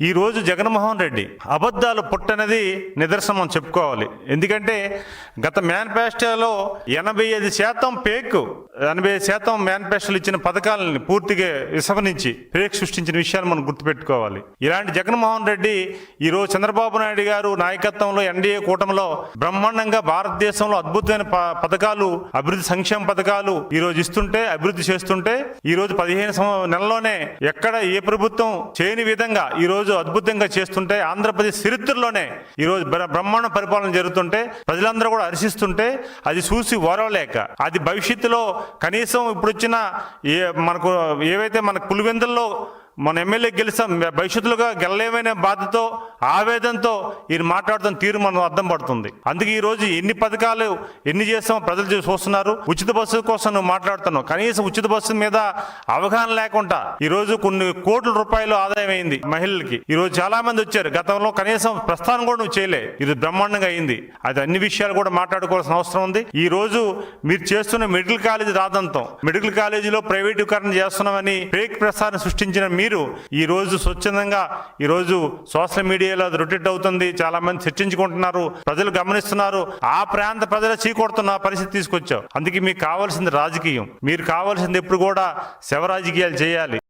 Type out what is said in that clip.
ఈరోజు జగన్మోహన్ రెడ్డి అబద్ధాలు పుట్టనది నిదర్శనం చెప్పుకోవాలి. ఎందుకంటే గత మేనిఫెస్టోలో ఎనభై ఐదు శాతం పేక్ ఎనభై ఐదు శాతం మేనిఫెస్టోలు ఇచ్చిన పథకాలని పూర్తిగా విస్మరించి ఫేక్ సృష్టించిన విషయాన్ని మనం గుర్తుపెట్టుకోవాలి. ఇలాంటి జగన్మోహన్ రెడ్డి ఈరోజు చంద్రబాబు నాయుడు గారు నాయకత్వంలో ఎన్డీఏ కూటమిలో బ్రహ్మాండంగా భారతదేశంలో అద్భుతమైన ప- పథకాలు అభివృద్ధి సంక్షేమ పథకాలు ఈరోజు ఇస్తుంటే అభివృద్ధి చేస్తుంటే ఈరోజు పదిహేను నెలలోనే ఎక్కడ ఏ ప్రభుత్వం చేయని విధంగా ఈరోజు రోజు అద్భుతంగా చేస్తుంటే ఆంధ్రప్రదేశ్ చరిత్రలోనే ఈ రోజు బ్రహ్మాండ పరిపాలన జరుగుతుంటే ప్రజలందరూ కూడా హర్షిస్తుంటే అది చూసి ఓరవలేక అది భవిష్యత్తులో కనీసం ఇప్పుడు వచ్చిన ఏ మనకు ఏవైతే మన పులివెందుల్లో మన ఎమ్మెల్యే గెలిచాం. భవిష్యత్తులుగా గెలలేమనే బాధతో ఆవేదనతో ఈయన మాట్లాడుతున్న తీరు మనం అర్థం పడుతుంది. అందుకే ఈరోజు ఎన్ని పథకాలు ఎన్ని చేస్తామో ప్రజలు చూస్తున్నారు. ఉచిత బస్సు కోసం నువ్వు మాట్లాడుతున్నావు. కనీసం ఉచిత బస్సు మీద అవగాహన లేకుండా ఈరోజు కొన్ని కోట్ల రూపాయలు ఆదాయం అయింది మహిళలకి. ఈరోజు చాలా మంది వచ్చారు. గతంలో కనీసం ప్రస్థానం కూడా నువ్వు చేయలే. ఇది బ్రహ్మాండంగా అయింది. అది అన్ని విషయాలు కూడా మాట్లాడుకోవాల్సిన అవసరం ఉంది. ఈ రోజు మీరు చేస్తున్న మెడికల్ కాలేజీ రాదంతం. మెడికల్ కాలేజీలో ప్రైవేటీకరణ చేస్తున్నామని ఫేక్ ప్రసారం సృష్టించిన మీరు మీరు ఈరోజు స్వచ్ఛందంగా ఈరోజు సోషల్ మీడియాలో అది రొటేట్ అవుతుంది. చాలా మంది చర్చించుకుంటున్నారు. ప్రజలు గమనిస్తున్నారు. ఆ ప్రాంత ప్రజల చీకొడుతున్న పరిస్థితి తీసుకొచ్చావు. అందుకే మీకు కావాల్సింది రాజకీయం. మీరు కావాల్సింది ఎప్పుడు కూడా శవ రాజకీయాలు చేయాలి.